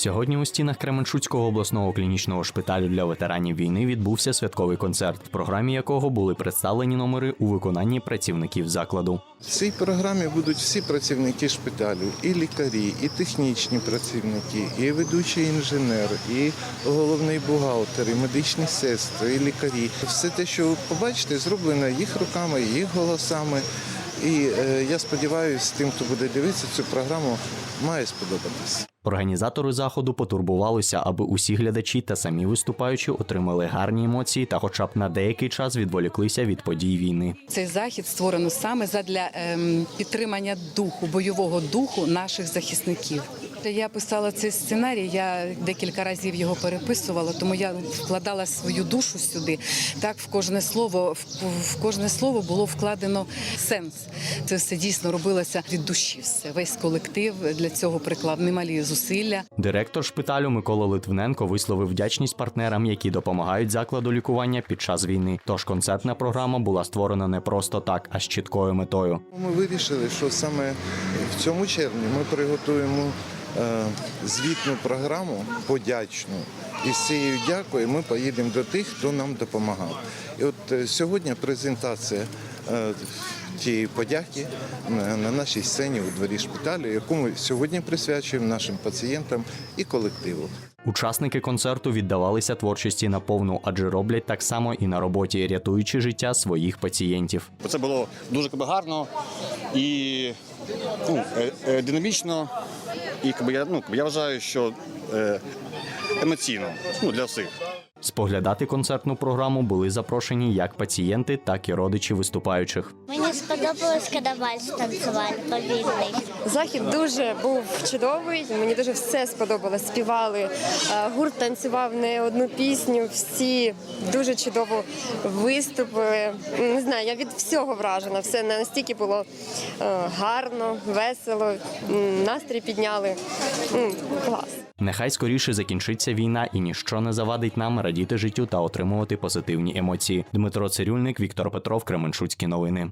Сьогодні у стінах Кременчуцького обласного клінічного шпиталю для ветеранів війни відбувся святковий концерт, в програмі якого були представлені номери у виконанні працівників закладу. В цій програмі будуть всі працівники шпиталю, і лікарі, і технічні працівники, і ведучий інженер, і головний бухгалтер, і медичні сестри, і лікарі. Все те, що ви побачите, зроблено їх руками, їх голосами. І е, я сподіваюся, тим, хто буде дивитися цю програму, має сподобатися. Організатори заходу потурбувалися, аби усі глядачі та самі виступаючі отримали гарні емоції та, хоча б на деякий час відволіклися від подій війни. Цей захід створено саме задля ем, підтримання духу, бойового духу наших захисників. Я писала цей сценарій, я декілька разів його переписувала, тому я вкладала свою душу сюди. Так, в кожне слово, в, в кожне слово було вкладено сенс. Це все дійсно робилося від душі. Все весь колектив для цього приклав немалі зусилля. Директор шпиталю Микола Литвиненко висловив вдячність партнерам, які допомагають закладу лікування під час війни. Тож концертна програма була створена не просто так, а з чіткою метою. Ми вирішили, що саме в цьому червні ми приготуємо звітну програму подячну. І з цією дякою ми поїдемо до тих, хто нам допомагав. І от е, сьогодні презентація е, тієї подяки на, на нашій сцені у дворі шпиталю, яку ми сьогодні присвячуємо нашим пацієнтам і колективу. Учасники концерту віддавалися творчості на повну, адже роблять так само і на роботі, рятуючи життя своїх пацієнтів. Це було дуже гарно і ну, е, е, динамічно. І якби, я, ну, я вважаю, що е, емоційно ну, для всіх. Споглядати концертну програму були запрошені як пацієнти, так і родичі виступаючих. Мені сподобалось, коли вальс танцювали повільний. Захід дуже був чудовий. Мені дуже все сподобалось. Співали. Е, Гурт танцював не одну пісню. Всі дуже чудово виступили. Не знаю, я від всього вражена. Все настільки було е, гарно, весело. Настрій підняли. Клас. Нехай скоріше закінчиться війна і ніщо не завадить нам радіти життю та отримувати позитивні емоції. Дмитро Цирюльник, Віктор Петров, Кременчуцькі новини.